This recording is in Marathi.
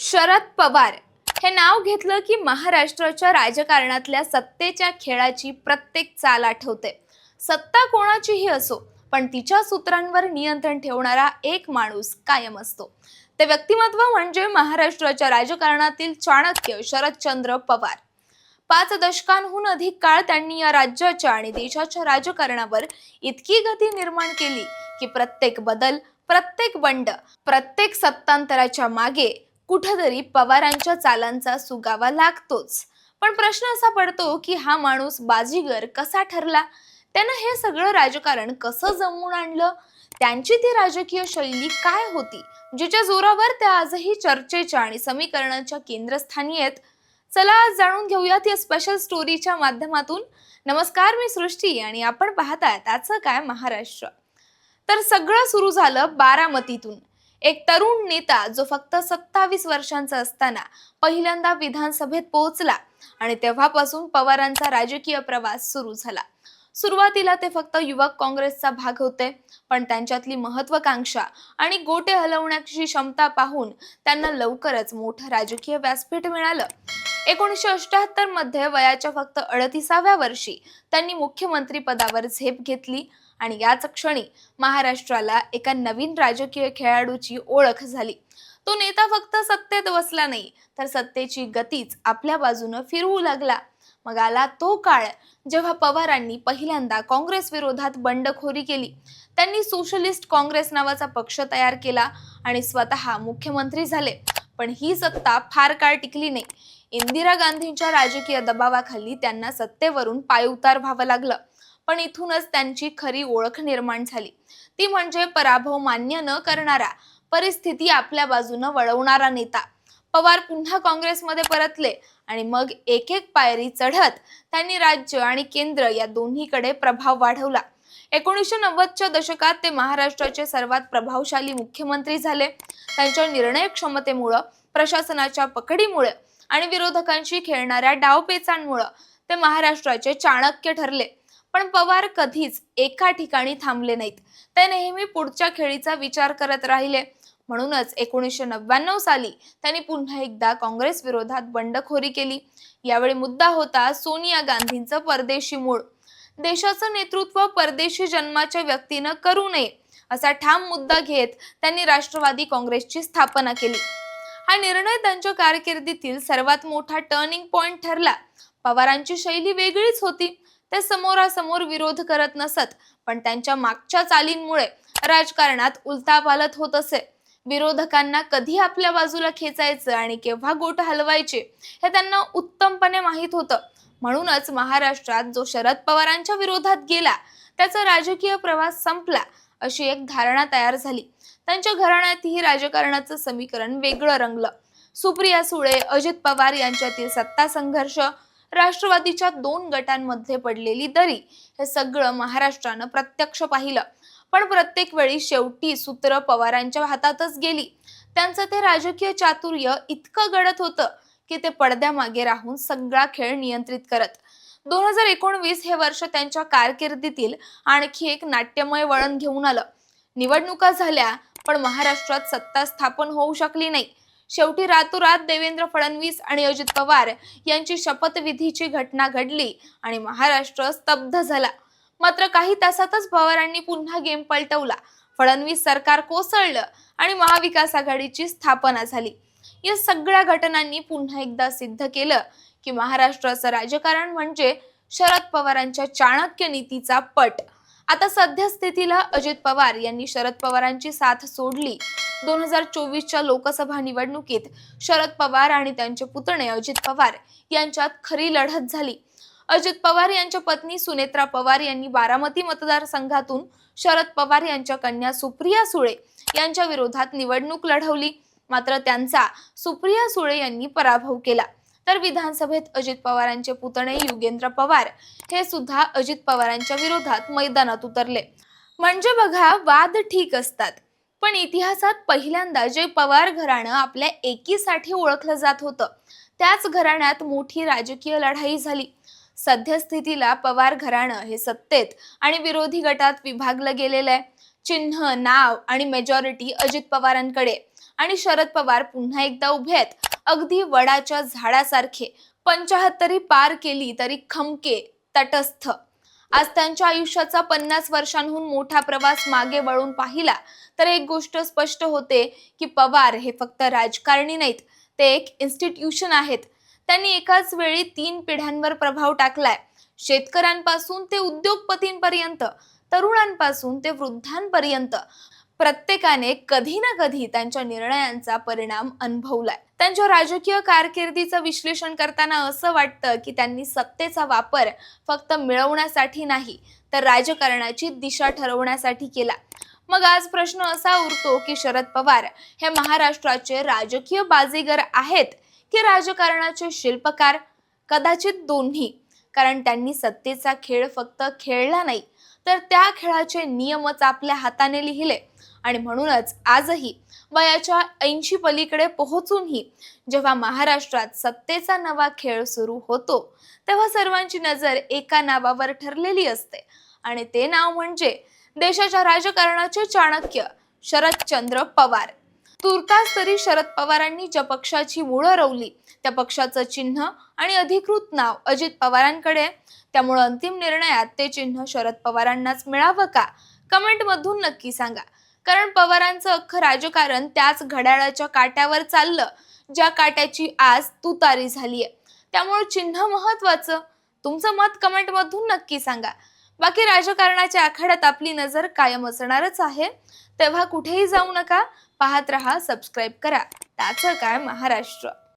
शरद पवार. हे नाव घेतलं की महाराष्ट्राच्या राजकारणातल्या सत्तेच्या खेळाची प्रत्येक चाल आठवते. सत्ता कोणाचीही असो पण तिच्या सूत्रांवर नियंत्रण ठेवणारा एक माणूस कायम असतो. ते व्यक्तिमत्व म्हणजे महाराष्ट्राच्या राजकारणातील चाणक्य शरदचंद्र पवार. पाच दशकांहून अधिक काळ त्यांनी या राज्याच्या आणि देशाच्या राजकारणावर इतकी गती निर्माण केली की प्रत्येक बदल प्रत्येक बंड प्रत्येक सत्तांतराच्या मागे कुठंतरी पवारांच्या चालांचा सुगावा लागतोच. पण प्रश्न असा पडतो की हा माणूस बाजीगर कसा ठरला? त्यानं हे सगळं राजकारण कसं जमवून आणलं? त्यांची ती राजकीय शैली काय होती? जिच्या जोरावर त्या आजही चर्चेच्या आणि समीकरणाच्या केंद्रस्थानी आहेत. चला आज जाणून घेऊयात या स्पेशल स्टोरीच्या माध्यमातून. नमस्कार मी सृष्टी आणि आपण पाहताय त्याचं काय महाराष्ट्र. तर सगळं सुरू झालं बारामतीतून. एक तरुण नेता जो फक्त सत्तावीस वर्षांचा असताना पहिल्यांदा विधानसभेत पोहोचला आणि तेव्हापासून पवारांचा राजकीय प्रवास सुरू झाला. सुरुवातीला ते फक्त युवक काँग्रेसचा भाग होते पण त्यांच्यातली महत्वाकांक्षा आणि गोटे हलवण्याची क्षमता पाहून त्यांना लवकरच मोठं राजकीय व्यासपीठ मिळालं. एकोणीसशे अठ्याहत्तरमध्ये वयाच्या फक्त अडतीसाव्या वर्षी त्यांनी मुख्यमंत्री पदावर झेप घेतली आणि याच क्षणी महाराष्ट्राला एका नवीन राजकीय खेळाडूची ओळख झाली. तो नेता फक्त सत्तेत बसला नाही तर सत्तेची गतीच आपल्या बाजूनं फिरवू लागला. मग आला तो काळ जेव्हा पवारांनी पहिल्यांदा काँग्रेस विरोधात बंडखोरी केली. त्यांनी सोशलिस्ट काँग्रेस नावाचा पक्ष तयार केला आणि स्वतः मुख्यमंत्री झाले. पण ही सत्ता फार काळ टिकली नाही. इंदिरा गांधींच्या राजकीय दबावाखाली त्यांना सत्तेवरून पायउतार व्हावं लागलं. पण इथूनच त्यांची खरी ओळख निर्माण झाली. ती म्हणजे पराभव मान्य न करणारा परिस्थिती आपल्या बाजूनं वळवणारा नेता. पवार पुन्हा काँग्रेसमध्ये परतले आणि मग एक एक पायरी चढत त्यांनी राज्य आणि केंद्र या दोन्हीकडे प्रभाव वाढवला. एकोणीसशे नव्वदच्या दशकात ते महाराष्ट्राचे सर्वात प्रभावशाली मुख्यमंत्री झाले. त्यांच्या निर्णय क्षमतेमुळं प्रशासनाच्या पकडीमुळे आणि विरोधकांशी खेळणाऱ्या डावपेचांमुळं ते महाराष्ट्राचे चाणक्य ठरले. पण पवार कधीच एका ठिकाणी थांबले नाहीत. ते नेहमी पुढच्या खेळीचा विचार करत राहिले. म्हणूनच एकोणीसशे नव्याण्णव साली त्यांनी पुन्हा एकदा काँग्रेस विरोधात बंडखोरी केली. यावेळी मुद्दा होता सोनिया गांधींचं परदेशी मूळ. देशाचं नेतृत्व परदेशी जन्माच्या व्यक्तीनं करू नये असा ठाम मुद्दा घेत त्यांनी राष्ट्रवादी काँग्रेसची स्थापना केली. हा निर्णय त्यांच्या कारकिर्दीतील सर्वात मोठा टर्निंग पॉइंट ठरला. पवारांची शैली वेगळीच होती. ते समोरासमोर विरोध करत नसत पण त्यांच्या मागच्या चालींमुळे राजकारणात उलथापालत होत असे. विरोधकांना कधी आपल्या बाजूला खेचायचं आणि केव्हा गोट हलवायचे हे त्यांना उत्तमपणे माहीत होतं. म्हणूनच महाराष्ट्रात जो शरद पवारांच्या विरोधात गेला त्याचा राजकीय प्रवास संपला अशी एक धारणा तयार झाली. त्यांच्या घराण्यातही राजकारणाचं समीकरण वेगळं रंगलं. सुप्रिया सुळे अजित पवार यांच्यातील सत्ता संघर्ष राष्ट्रवादीच्या दोन गटांमध्ये पडलेली दरी हे सगळं महाराष्ट्रानं प्रत्यक्ष पाहिलं. पण प्रत्येक वेळी शेवटी सूत्र पवारांच्या हातातच गेली. त्यांचं ते राजकीय चातुर्य इतकं गडत होतं की ते पडद्यामागे राहून सगळा खेळ नियंत्रित करत. दोन हजार एकोणवीस हे वर्ष त्यांच्या कारकिर्दीतील आणखी एक नाट्यमय वळण घेऊन आलं. निवडणुका झाल्या पण महाराष्ट्रात सत्ता स्थापन होऊ शकली नाही. शेवटी रातोरात देवेंद्र फडणवीस आणि अजित पवार यांची शपथविधीची घटना घडली आणि महाराष्ट्र स्तब्ध झाला. मात्र काही तासातच पवारांनी पुन्हा गेम पलटवला. फडणवीस सरकार कोसळलं आणि महाविकास आघाडीची स्थापना झाली. या सगळ्या घटनांनी पुन्हा एकदा सिद्ध केलं की महाराष्ट्राचं राजकारण म्हणजे शरद पवारांच्या चाणक्य नीतीचा पट. आता सध्यास्थितीला अजित पवार यांनी शरद पवारांची साथ सोडली. दोन हजार चोवीसच्या लोकसभा निवडणुकीत शरद पवार आणि त्यांचे पुतणे अजित पवार यांच्यात खरी लढत झाली. अजित पवार यांच्या पत्नी सुनेत्रा पवार यांनी बारामती मतदारसंघातून शरद पवार यांच्या कन्या सुप्रिया सुळे यांच्या विरोधात निवडणूक लढवली. मात्र त्यांचा सुप्रिया सुळे यांनी पराभव केला. तर विधानसभेत अजित पवारांचे पुतणे युगेंद्र पवार हे सुद्धा अजित पवारांच्या विरोधात मैदानात उतरले. म्हणजे बघा वाद ठीक असतात पण इतिहासात पहिल्यांदा जे पवार घराणं आपल्या एकीसाठी ओळखलं जात होतं त्याच घराण्यात मोठी राजकीय लढाई झाली. सद्यस्थितीला पवार घराणं हे सत्तेत आणि विरोधी गटात विभागलं गेलेलं आहे. चिन्ह नाव आणि मेजॉरिटी अजित पवारांकडे. आणि शरद पवार पुन्हा एकदा उभे आहेत. अगदी वडाच्या झाडासारखे पंचाहत्तरी पार केली तरी खमके तटस्थ. आज त्यांच्या आयुष्याचा पन्नास वर्षांहून मोठा प्रवास मागे वळून पाहिला तर एक गोष्ट स्पष्ट होते की पवार हे फक्त राजकारणी नाहीत ते एक इन्स्टिट्यूशन आहेत. त्यांनी एकाच वेळी तीन पिढ्यांवर प्रभाव टाकलाय. शेतकऱ्यांपासून ते उद्योगपतींपर्यंत तरुणांपासून ते वृद्धांपर्यंत. प्रत्येकाने कधी ना कधी त्यांच्या निर्णयांचा परिणाम अनुभवलाय. त्यांच्या राजकीय कारकिर्दीचं विश्लेषण करताना असं वाटतं की त्यांनी सत्तेचा वापर फक्त मिळवण्यासाठी नाही तर राजकारणाची दिशा ठरवण्यासाठी केला. मग आज प्रश्न असा उरतो की शरद पवार हे महाराष्ट्राचे राजकीय बाजीगर आहेत की राजकारणाचे शिल्पकार? कदाचित दोन्ही कारण त्यांनी सत्तेचा खेळ फक्त खेळला नाही तर त्या खेळाचे नियमच आपल्या हाताने लिहिले. आणि म्हणूनच आजही वयाच्या ऐंशी पलीकडे पोहोचूनही जेव्हा महाराष्ट्रात सत्तेचा नवा खेळ सुरू होतो तेव्हा सर्वांची नजर एका नावावर ठरलेली असते. आणि ते नाव म्हणजे देशाच्या राजकारणाचे चाणक्य शरदचंद्र पवार. तुर्तास तरी शरद पवारांनी ज्या पक्षाची मुळं रवली त्या पक्षाचं चिन्ह आणि अधिकृत नाव अजित पवारांकडे त्यामुळे अंतिम निर्णयात ते चिन्ह शरद पवारांनाच मिळावं का? कमेंट मधून नक्की सांगा. कारण पवारांचं अख्खं राजकारण त्याच घड्याळाच्या काट्यावर चाललं ज्या काट्याची आज तुतारी झाली आहे त्यामुळे चिन्ह महत्वाचं. तुमचं मत कमेंटमधून नक्की सांगा. बाकी राजकारणाच्या आखाड्यात आपली नजर कायम असणारच आहे. तेव्हा कुठेही जाऊ नका. पाहत रहा सबस्क्राईब करा. त्याचं काय महाराष्ट्र.